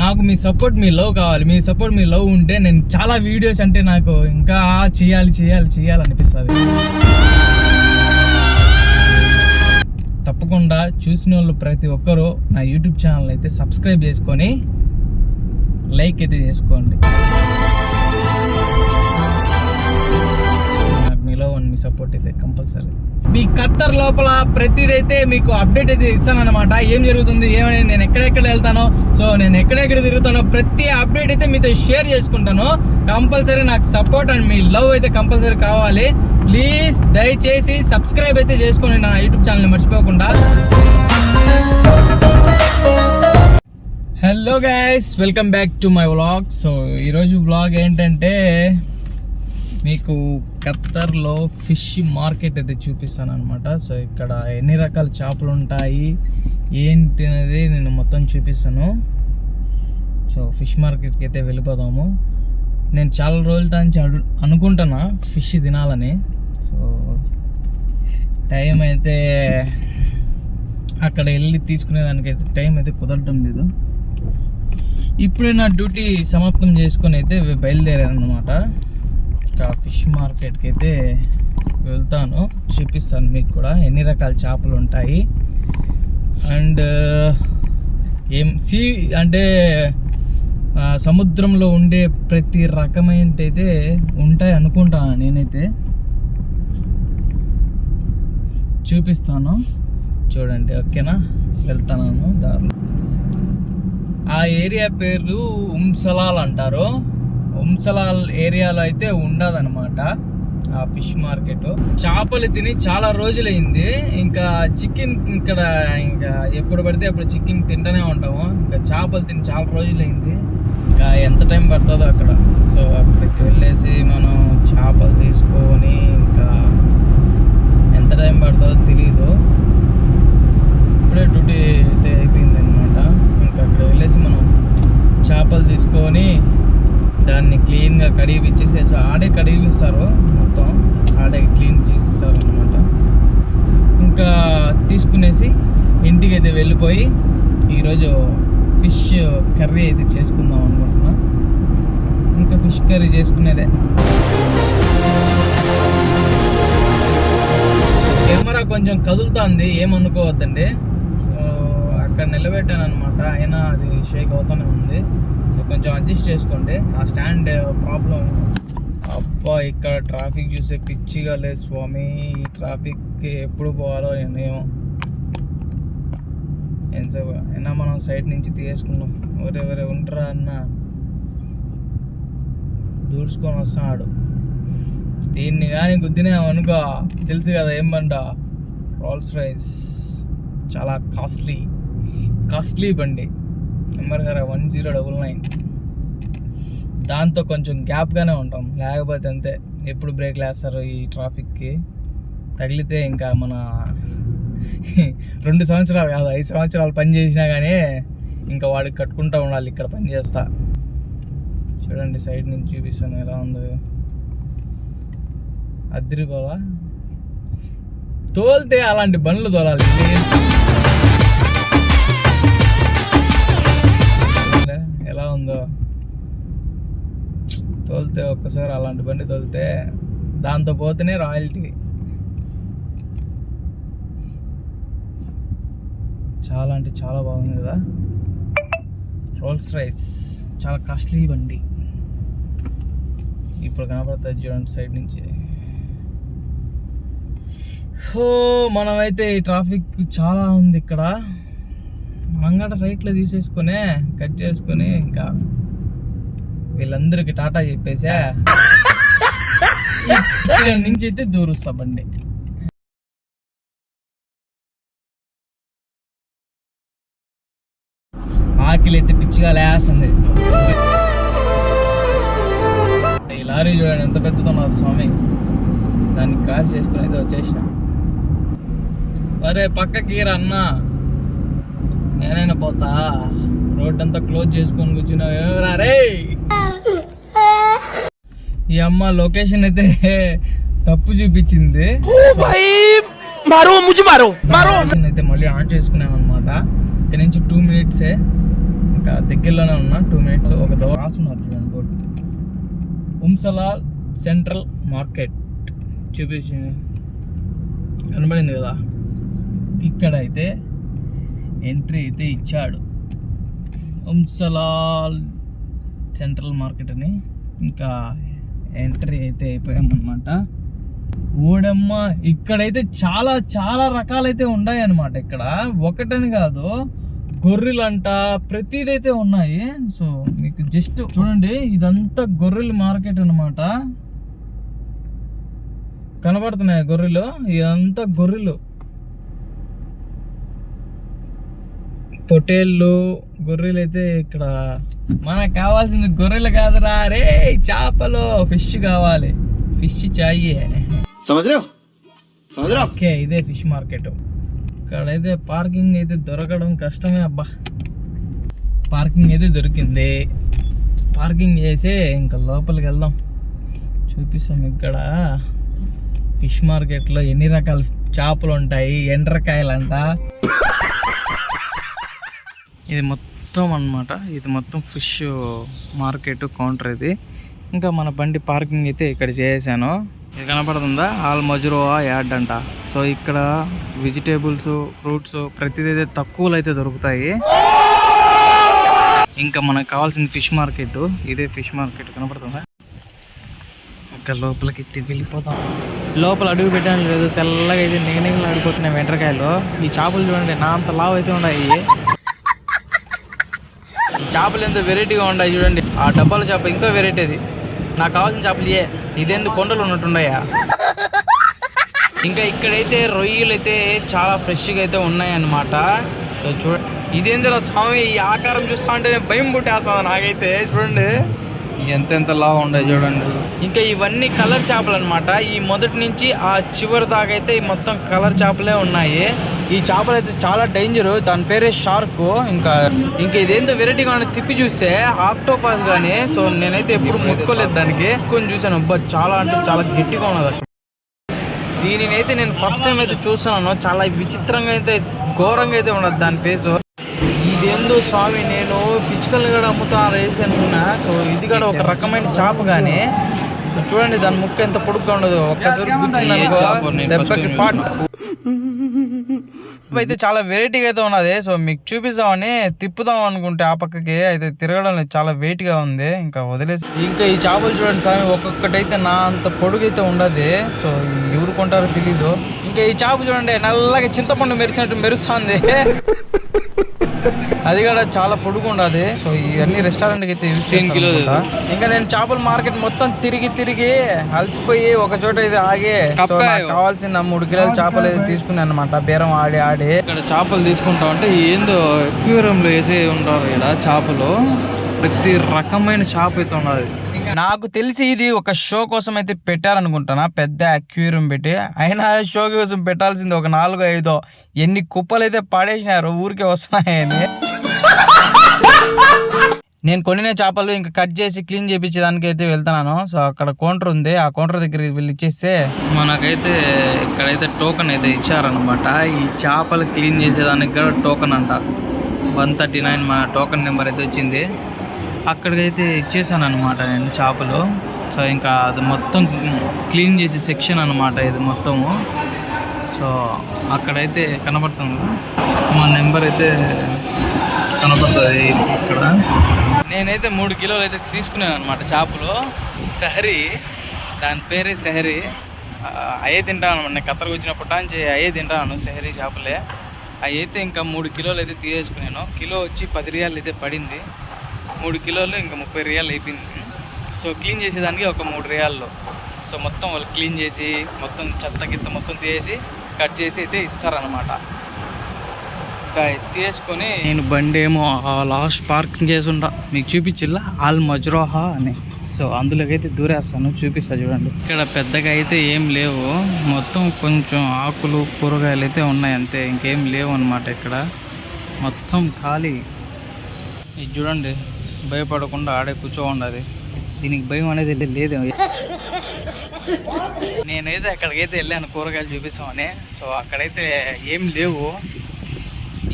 నాకు మీ సపోర్ట్ మీ లవ్ కావాలి. మీ సపోర్ట్ మీ లవ్ ఉంటే నేను చాలా వీడియోస్ అంటే నాకు ఇంకా చేయాలి చేయాలి చేయాలి అనిపిస్తుంది. తప్పకుండా చూసిన వాళ్ళు ప్రతి ఒక్కరూ నా యూట్యూబ్ ఛానల్ అయితే సబ్స్క్రైబ్ చేసుకొని లైక్ అయితే చేసుకోండి. మీ సపోర్ట్ అయితే కంపల్సరీ మీ ఖత్తర్ లోపల ప్రతిదైతే మీకు అప్డేట్ అయితే ఇస్తాను అనమాట ఏం జరుగుతుంది ఏమని నేను ఎక్కడెక్కడ వెళ్తానో సో నేను ఎక్కడెక్కడ తిరుగుతానో ప్రతి అప్డేట్ అయితే మీతో షేర్ చేసుకుంటాను. కంపల్సరీ నాకు సపోర్ట్ అండ్ మీ లవ్ అయితే కంపల్సరీ కావాలి. ప్లీజ్ దయచేసి సబ్స్క్రైబ్ అయితే చేసుకోండి నా యూట్యూబ్ ఛానల్ని మర్చిపోకుండా. Hello guys welcome back to my vlog so ఈరోజు వ్లాగ్ ఏంటంటే మీకు ఖత్తర్లో ఫిష్ మార్కెట్ అయితే చూపిస్తాను అనమాట సో ఇక్కడ ఎన్ని రకాల చేపలు ఉంటాయి ఏంటి అనేది నేను మొత్తం చూపిస్తాను. సో ఫిష్ మార్కెట్కి అయితే వెళ్ళిపోదాము. నేను చాలా రోజుల నుంచి అడు- అనుకుంటున్నా ఫిష్ తినాలని. సో టైం అయితే అక్కడ వెళ్ళి తీసుకునేదానికి టైం అయితే కుదరడం లేదు. ఇప్పుడే నా డ్యూటీ సమాప్తం చేసుకొని అయితే బయలుదేరాను అనమాట ఒక ఫిష్ మార్కెట్కి అయితే వెళ్తాను. చూపిస్తాను మీకు కూడా. ఎన్ని రకాల చేపలు ఉంటాయి. అండ్ ఏం సీ అంటే సముద్రంలో ఉండే ప్రతి రకమైన అయితే ఉంటాయి అనుకుంటాను నేనైతే. చూపిస్తాను. చూడండి ఓకేనా? వెళ్తాను దారిలో. ఆ ఏరియా పేరు ఉంసలాల్ అంటారు. వంశలాల్ ఏరియాలో అయితే ఉండదనమాట ఆ ఫిష్ మార్కెట్. చేపలు తిని చాలా రోజులైంది. ఇంకా చికెన్ ఇక్కడ ఇంకా ఎప్పుడు పడితే అప్పుడు చికెన్ తింటూనే ఉంటాము. ఇంకా చేపలు తిని చాలా రోజులైంది. ఇంకా ఎంత టైం పడుతుందో అక్కడ. సో అక్కడికి వెళ్ళేసి మనం చేపలు తీసుకొని ఇంకా ఎంత టైం పడుతుందో తెలీదు ఇప్పుడే డ్యూటీ అయితే అయిపోయింది అనమాట ఇంకా అక్కడ వెళ్ళేసి మనం చేపలు తీసుకొని దాన్ని కడిగి ఇచ్చేసేసి ఆడే కడిగిపిస్తారు మొత్తం. ఆడే క్లీన్ చేస్తారు అనమాట ఇంకా తీసుకునేసి ఇంటికి అయితే వెళ్ళిపోయి ఈరోజు ఫిష్ కర్రీ అయితే చేసుకుందాం అనుకుంటున్నా. ఇంకా ఫిష్ కర్రీ చేసుకునేదే. కెమెరా కొంచెం కదులుతుంది ఏమనుకోవద్దండి. సో అక్కడ నిలబెట్టాను అనమాట అయినా అది షేక్ అవుతూనే ఉంది. కొంచెం అడ్జస్ట్ చేసుకోండి. ఆ స్టాండ్ ప్రాబ్లం అబ్బా ఇక్కడ ట్రాఫిక్ చూసే పిచ్చిగా లేదు స్వామి. ఈ ఎప్పుడు పోవాలో నేనేమో ఎంత అయినా మనం సైడ్ నుంచి తీసుకున్నాం ఎవరెవరే ఉంటారా అన్న? దూడ్చుకొని వస్తున్నాడు. దీన్ని కానీ గుద్దినామనుకో తెలుసు కదా ఏం రోల్స్ రైస్ చాలా కాస్ట్లీ కాస్ట్లీ బండి. నెంబర్ గారా? One zero double nine. దాంతో కొంచెం గ్యాప్గానే ఉంటాం. లేకపోతే అంతే ఎప్పుడు బ్రేక్ వేస్తారు ఈ ట్రాఫిక్కి. తగిలితే ఇంకా మన రెండు సంవత్సరాలు కాదు ఐదు సంవత్సరాలు పని చేసినా కానీ ఇంకా వాడికి కట్టుకుంటూ ఉండాలి ఇక్కడ పని చేస్తా. చూడండి సైడ్ నుంచి చూపిస్తాను ఎలా ఉందో. అద్దరిపోవా తోలితే అలాంటి బండ్లు తోలాలి. ఎలా ఉందో. తోలితే ఒక్కసారి అలాంటి బండి తోలితే దాంతో పోతేనే రాయల్టీ. చాలా అంటే చాలా బాగుంది కదా? రోల్స్ రైస్ చాలా కాస్ట్లీ బండి. ఇప్పుడు కనపడుతుంది చూడండి సైడ్ నుంచి. సో మనమైతే ఈ ట్రాఫిక్ చాలా ఉంది ఇక్కడ. మనం కూడా రైట్లో తీసేసుకునే కట్ చేసుకుని ఇంకా వీళ్ళందరికి టాటా చెప్పేసా? ఇక్కడ నుంచి అయితే దూరుస్తా బండి. ఆకిలి అయితే పిచ్చిగా లేస్తుంది. ఈ లారీ చూడండి ఎంత పెద్దదో ఉన్నది స్వామి. దాన్ని క్రాస్ చేసుకుని అయితే వచ్చేసిన. అరే పక్కకి అన్న. నేనైనా పోతా. రోడ్ అంతా క్లోజ్ చేసుకొని కూర్చున్నావు ఎవరా రే ఈ అమ్మ లొకేషన్ అయితే తప్పు చూపించింది. అయితే మళ్ళీ ఆన్ చేసుకున్నాం అనమాట ఇక్కడ నుంచి టూ మినిట్సే ఇంకా దగ్గరలోనే ఉన్నా టూ మినిట్స్ ఒక దవ రాస్తున్నారు చూడండి బోర్డు ఉంసలాల్ సెంట్రల్ మార్కెట్. చూపించి. కనబడింది కదా. ఇక్కడ అయితే ఎంట్రీ అయితే ఇచ్చాడు. ఉంసలాల్ సెంట్రల్ మార్కెట్ అని ఇంకా ఎంట్రీ అయితే అయిపోయామన్నమాట. ఓడమ్మ ఇక్కడైతే చాలా చాలా రకాలైతే ఉన్నాయి అనమాట ఇక్కడ. ఒకటని కాదు గొర్రెలంట ప్రతిదైతే ఉన్నాయి. సో మీకు జస్ట్ చూడండి ఇదంతా గొర్రెల మార్కెట్ అన్నమాట. కనబడుతున్నాయి గొర్రెలు? ఇదంతా గొర్రెలు. పొటేళ్ళు గొర్రెలు అయితే ఇక్కడ మనకు కావాల్సింది గొర్రెలు కాదురా. రే చేపలు. ఫిష్ కావాలి. ఫిష్ చాయి. ఓకే ఇదే ఫిష్ మార్కెట్. ఇక్కడ అయితే పార్కింగ్ అయితే దొరకడం కష్టమే అబ్బా. పార్కింగ్ అయితే దొరికింది. పార్కింగ్ చేసే ఇంకా లోపలికి వెళ్దాం. చూపిస్తాం ఇక్కడ. ఫిష్ మార్కెట్లో ఎన్ని రకాల చేపలు ఉంటాయి? ఎండ్రకాయలు అంట ఇది మొత్తం అన్నమాట. ఇది మొత్తం ఫిష్ మార్కెట్ కౌంటర్ ఇది. ఇంకా మన బండి పార్కింగ్ అయితే ఇక్కడ చేసాను ఇది కనపడుతుందా? ఆల్ మజురోవా యాడ్ అంట. సో ఇక్కడ వెజిటేబుల్స్ ఫ్రూట్స్ ప్రతిదైతే తక్కువలో అయితే దొరుకుతాయి. ఇంకా మనకు కావాల్సిన ఫిష్ మార్కెట్ ఇదే ఫిష్ మార్కెట్ కనపడుతుందా? ఇంకా లోపలికి ఎత్తి వెళ్ళిపోతాం లోపల అడుగు పెట్టడం లేదు. తెల్లగా అయితే నిగనిగలు ఆడిపోతున్నాయి వెంట్రకాయలు ఈ చేపలు చూడండి నా అంత లావు అయితే ఉన్నాయి. చేపలు ఎంతో వెరైటీగా ఉన్నాయి చూడండి. ఆ డబ్బాల చేప ఇంకా వెరైటీ అది నాకు కావాల్సిన చేపలు ఏ ఇదేందుకు కొండలు ఉన్నట్టున్నాయా ఇంకా ఇక్కడైతే రొయ్యలు అయితే చాలా ఫ్రెష్గా అయితే ఉన్నాయన్నమాట. సో చూడ ఇదేందిరా స్వామి? ఈ ఆకారం చూస్తా ఉంటే భయం పుట్టేస్తుంది నాకైతే. చూడండి. ఎంతెంత లావు చూడండి. ఇంకా ఇవన్నీ కలర్ చేపలు అనమాట ఈ మొదటి నుంచి ఆ చివరి దాకా అయితే ఈ మొత్తం కలర్ చేపలే ఉన్నాయి. ఈ చేపలు అయితే చాలా డేంజర్ దాని పేరే షార్క్ ఇంకా ఇంకా ఇదేందో వెరైటీగా తిప్పి చూస్తే ఆక్టోపాస్ కానీ సో నేనైతే ఎప్పుడు ముట్టుకోలేదు దానికి కొన్ని చూసాను అబ్బా చాలా అంటే చాలా గట్టిగా ఉన్నది దీనిని అయితే నేను ఫస్ట్ టైం అయితే చూస్తున్నాను చాలా విచిత్రంగా అయితే ఘోరంగా అయితే ఉన్నది దాని ఫేస్ ఇదేందో స్వామి నేను పిచ్చుకల్ని కూడా అమ్ముతాను వేసి అనుకున్నా సో ఇది కూడా ఒక రకమైన చేప కానీ సో చూడండి దాని ముక్క ఎంత పొడుగ్గా ఉండదు ఒక్కసారి కూర్చుంది అనుకో దెబ్బకి ఫాట్ అయితే చాలా వెరైటీగా అయితే ఉన్నది. సో మీకు చూపిస్తామని తిప్పుదాం అనుకుంటే ఆ పక్కకి అయితే తిరగడం లేదు. చాలా వెయిట్గా ఉంది. ఇంకా వదిలేసి ఇంకా ఈ చేపలు చూడండి స్వామి ఒక్కొక్కటి అయితే నా అంత పొడుగైతే ఉండదు. సో ఎవరు కొంటారో తెలీదు. ఇంకా ఈ చేప చూడండి నల్లగా చింతపండు మెరిచినట్టు మెరుస్తుంది. అది కూడా చాలా పొడుగు ఉండదు. సో ఇవన్నీ రెస్టారెంట్కి అయితే యూజ్ ఇంకా నేను చేపల మార్కెట్ మొత్తం తిరిగి తిరిగి అలసిపోయి ఒక చోట ఇది ఆగి. కావాల్సిన మూడు కిలోల చేపలు అయితే తీసుకున్నాను అనమాట బేరం ఆడి ఆడి. ఇక్కడ చేపలు తీసుకుంటా ఉంటే ఏందో అక్యూరియం లో వేసి ఉంటారు ఇక్కడ చేపలు. ప్రతి రకమైన చేప అయితే ఉన్నది. నాకు తెలిసి ఇది ఒక షో కోసం అయితే పెట్టారనుకుంటానా పెద్ద అక్యూరియం పెట్టి. అయినా షో కోసం పెట్టాల్సింది ఒక నాలుగు ఐదో. ఎన్ని కుప్పలు అయితే పడేసినారు ఊరికే వస్తున్నాయని. నేను కొనిన చేపలు ఇంకా కట్ చేసి క్లీన్ చేయించేదానికి అయితే వెళ్తున్నాను. సో అక్కడ కౌంటర్ ఉంది. ఆ కౌంటర్ దగ్గరికి వెళ్ళి ఇచ్చేస్తే మనకైతే ఇక్కడైతే టోకెన్ అయితే ఇచ్చారనమాట ఈ చేపలు క్లీన్ చేసేదానికి కూడా టోకెన్ అంట. వన్ థర్టీ నైన్ మన టోకెన్ నెంబర్ అయితే వచ్చింది. అక్కడికైతే ఇచ్చేసాను అనమాట నేను చేపలు. సో ఇంకా అది మొత్తం క్లీన్ చేసే సెక్షన్ అనమాట ఇది మొత్తము. సో అక్కడైతే కనబడుతుంది. మా నెంబర్ అయితే కనబడుతుంది ఇక్కడ. నేనైతే మూడు కిలోలు అయితే తీసుకున్నాను అనమాట చేపలు. సహరి దాని పేరే సహరి. అయ్యే తింటాను. అనమాట నేను కత్తరకు వచ్చినప్పటి నుంచి అయ్యే తింటాను సహరి చేపలే. అవి అయితే ఇంకా మూడు కిలోలు అయితే తీసేసుకున్నాను. కిలో వచ్చి పది రియాలు అయితే పడింది. మూడు కిలోలు ఇంకా ముప్పై రియాలు అయిపోయింది. సో క్లీన్ చేసేదానికి ఒక మూడు రియాల్లో. సో మొత్తం వాళ్ళు క్లీన్ చేసి మొత్తం చెత్త గిత్త మొత్తం తీసేసి కట్ చేసి అయితే ఇస్తారనమాట ఇంకా ఎత్తేసుకొని నేను బండి ఏమో ఆ లాస్ట్ పార్కింగ్ చేసి ఉండా మీకు చూపించిల్లా? ఆల్ మజ్రోహా అని. సో అందులోకైతే దూరేస్తాను చూపిస్తా చూడండి. ఇక్కడ పెద్దగా అయితే ఏం లేవు. మొత్తం కొంచెం ఆకులు కూరగాయలు అయితే ఉన్నాయి అంతే. ఇంకేం లేవు అనమాట ఇక్కడ. మొత్తం ఖాళీ. ఇది చూడండి. భయపడకుండా ఆడే కూర్చో ఉండదు దీనికి భయం అనేది లేదు. నేనైతే అక్కడికైతే వెళ్ళాను కూరగాయలు చూపిస్తామని. సో అక్కడైతే ఏం లేవు.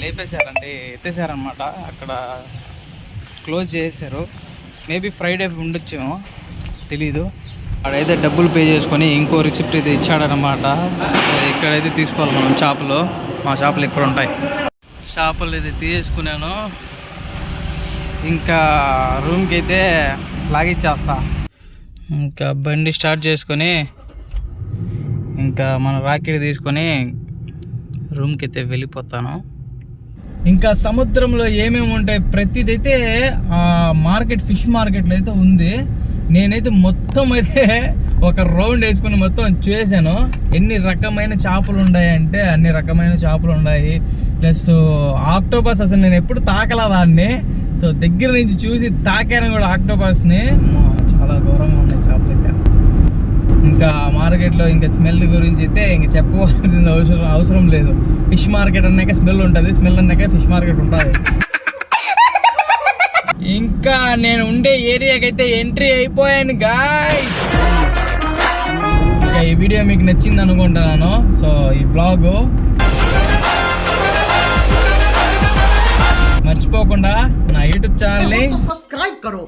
లేపేశారండి ఎత్తేసారనమాట అక్కడ క్లోజ్ చేశారు మేబీ ఫ్రైడే ఉండొచ్చేమో తెలీదు. అక్కడైతే డబ్బులు పే చేసుకొని ఇంకో రిసిప్ట్ అయితే ఇచ్చాడనమాట ఇక్కడైతే తీసుకోవాలి మనం చేపలు మా చేపలు ఇక్కడ ఉంటాయి చేపలు అయితే తీసేసుకున్నాను. ఇంకా రూమ్కి అయితే లాగిచ్చేస్తా ఇంకా బండి స్టార్ట్ చేసుకొని ఇంకా మన రాకెట్ తీసుకొని రూమ్కి అయితే వెళ్ళిపోతాను. ఇంకా సముద్రంలో ఏమేమి ఉంటాయి ప్రతిదైతే ఆ మార్కెట్ ఫిష్ మార్కెట్లో అయితే ఉంది. నేనైతే మొత్తం అయితే ఒక రౌండ్ వేసుకుని మొత్తం చేశాను. ఎన్ని రకమైన చేపలు ఉన్నాయంటే అన్ని రకమైన చేపలు ఉన్నాయి. ప్లస్ ఆక్టోపస్ అసలు నేను ఎప్పుడు తాకలా దాన్ని. సో దగ్గర నుంచి చూసి తాకాను కూడా ఆక్టోపస్ని. చాలా ఘోరంగా ఉన్నాయి చేపలు అయితే. ఇంకా మార్కెట్లో ఇంకా స్మెల్ గురించి అయితే ఇంకా చెప్పవలసిన అవసరం అవసరం లేదు. ఫిష్ మార్కెట్ అన్నాక స్మెల్ ఉంటుంది స్మెల్ అన్నాక ఫిష్ మార్కెట్ ఉంటుంది. ఇంకా నేను ఉండే ఏరియాకైతే ఎంట్రీ అయిపోయాను గాయ్ ఇంకా ఈ వీడియో మీకు నచ్చింది అనుకుంటున్నాను. సో ఈ బ్లాగ్ మర్చిపోకుండా నా యూట్యూబ్ ఛానల్ని సబ్స్క్రైబ్ కరో.